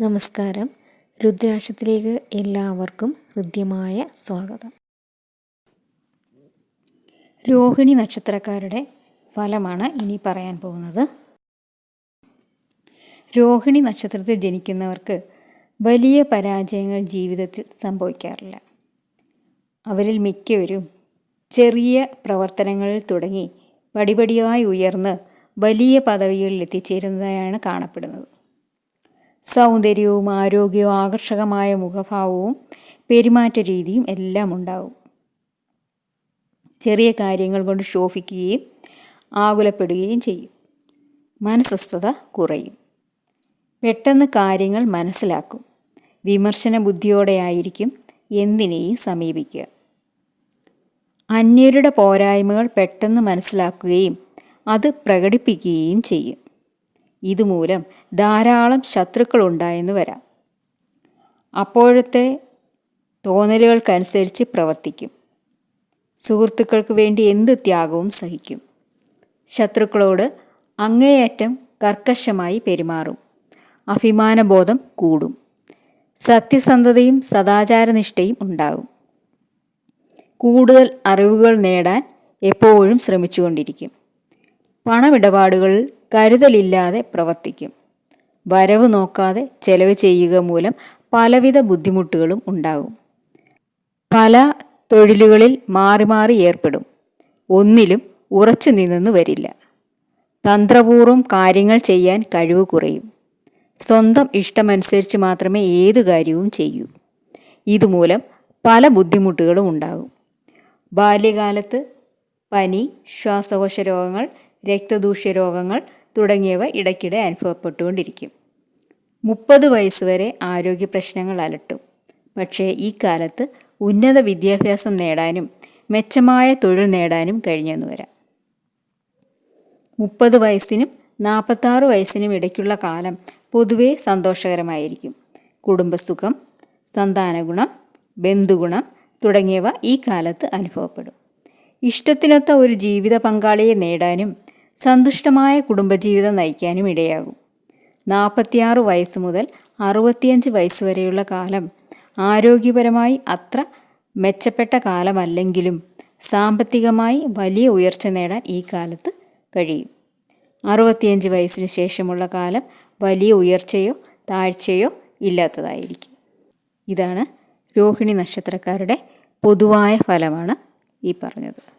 നമസ്കാരം. രുദ്രാക്ഷത്തിലേക്ക് എല്ലാവർക്കും ഹൃദ്യമായ സ്വാഗതം. രോഹിണി നക്ഷത്രക്കാരുടെ ഫലമാണ് ഇനി പറയാൻ പോകുന്നത്. രോഹിണി നക്ഷത്രത്തിൽ ജനിക്കുന്നവർക്ക് വലിയ പരാജയങ്ങൾ ജീവിതത്തിൽ സംഭവിക്കാറില്ല. അവരിൽ മിക്കവരും ചെറിയ പ്രവർത്തനങ്ങളിൽ തുടങ്ങി പടിപടിയായി ഉയർന്ന് വലിയ പദവികളിൽ എത്തിച്ചേരുന്നതായാണ് കാണപ്പെടുന്നത്. സൗന്ദര്യവും ആരോഗ്യവും ആകർഷകമായ മുഖഭാവവും പെരുമാറ്റ രീതിയും എല്ലാം ഉണ്ടാവും. ചെറിയ കാര്യങ്ങൾ കൊണ്ട് ശോഭിക്കുകയും ആകുലപ്പെടുകയും ചെയ്യും. മനസ്വസ്ഥത കുറയും. പെട്ടെന്ന് കാര്യങ്ങൾ മനസ്സിലാക്കും. വിമർശന ബുദ്ധിയോടെയായിരിക്കും എന്തിനേയും സമീപിക്കുക. അന്യരുടെ പോരായ്മകൾ പെട്ടെന്ന് മനസ്സിലാക്കുകയും അത് പ്രകടിപ്പിക്കുകയും ചെയ്യും. ഇതുമൂലം ധാരാളം ശത്രുക്കളുണ്ടായെന്ന് വരാം. അപ്പോഴത്തെ തോന്നലുകൾക്കനുസരിച്ച് പ്രവർത്തിക്കും. സുഹൃത്തുക്കൾക്ക് വേണ്ടി എന്ത് ത്യാഗവും സഹിക്കും. ശത്രുക്കളോട് അങ്ങേയറ്റം കർക്കശമായി പെരുമാറും. അഭിമാനബോധം കൂടും. സത്യസന്ധതയും സദാചാരനിഷ്ഠയും ഉണ്ടാകും. കൂടുതൽ അറിവുകൾ നേടാൻ എപ്പോഴും ശ്രമിച്ചുകൊണ്ടിരിക്കും. പണമിടപാടുകളിൽ കരുതലില്ലാതെ പ്രവർത്തിക്കും. വരവ് നോക്കാതെ ചെലവ് ചെയ്യുക മൂലം പലവിധ ബുദ്ധിമുട്ടുകളും ഉണ്ടാകും. പല തൊഴിലുകളിൽ മാറി മാറി ഏർപ്പെടും. ഒന്നിലും ഉറച്ചു നിന്നു വരില്ല. തന്ത്രപൂർവം കാര്യങ്ങൾ ചെയ്യാൻ കഴിവ് കുറയും. സ്വന്തം ഇഷ്ടമനുസരിച്ച് മാത്രമേ ഏതു കാര്യവും ചെയ്യൂ. ഇതുമൂലം പല ബുദ്ധിമുട്ടുകളും ഉണ്ടാകും. ബാല്യകാലത്ത് പനി ശ്വാസകോശ രോഗങ്ങൾ രക്തദൂഷ്യ രോഗങ്ങൾ തുടങ്ങിയവ ഇടയ്ക്കിടെ അനുഭവപ്പെട്ടുകൊണ്ടിരിക്കും. മുപ്പത് വയസ്സുവരെ ആരോഗ്യ പ്രശ്നങ്ങൾ അലട്ടും. പക്ഷേ ഈ കാലത്ത് ഉന്നത വിദ്യാഭ്യാസം നേടാനും മെച്ചമായ തൊഴിൽ നേടാനും കഴിഞ്ഞെന്ന് വരാം. മുപ്പത് വയസ്സിനും നാൽപ്പത്താറ് വയസ്സിനും ഇടയ്ക്കുള്ള കാലം പൊതുവേ സന്തോഷകരമായിരിക്കും. കുടുംബസുഖം സന്താനഗുണം ബന്ധുഗുണം തുടങ്ങിയവ ഈ കാലത്ത് അനുഭവപ്പെടും. ഇഷ്ടത്തിനൊത്ത ഒരു ജീവിത പങ്കാളിയെ നേടാനും സന്തുഷ്ടമായ കുടുംബജീവിതം നയിക്കാനും ഇടയാകും. നാൽപ്പത്തിയാറ് വയസ്സ് മുതൽ അറുപത്തിയഞ്ച് വയസ്സ് വരെയുള്ള കാലം ആരോഗ്യപരമായി അത്ര മെച്ചപ്പെട്ട കാലമല്ലെങ്കിലും സാമ്പത്തികമായി വലിയ ഉയർച്ച നേടാൻ ഈ കാലത്ത് കഴിയും. അറുപത്തിയഞ്ച് വയസ്സിന് ശേഷമുള്ള കാലം വലിയ ഉയർച്ചയോ താഴ്ചയോ ഇല്ലാത്തതായിരിക്കും. ഇതാണ് രോഹിണി നക്ഷത്രക്കാരുടെ പൊതുവായ ഫലമാണ് ഈ പറഞ്ഞത്.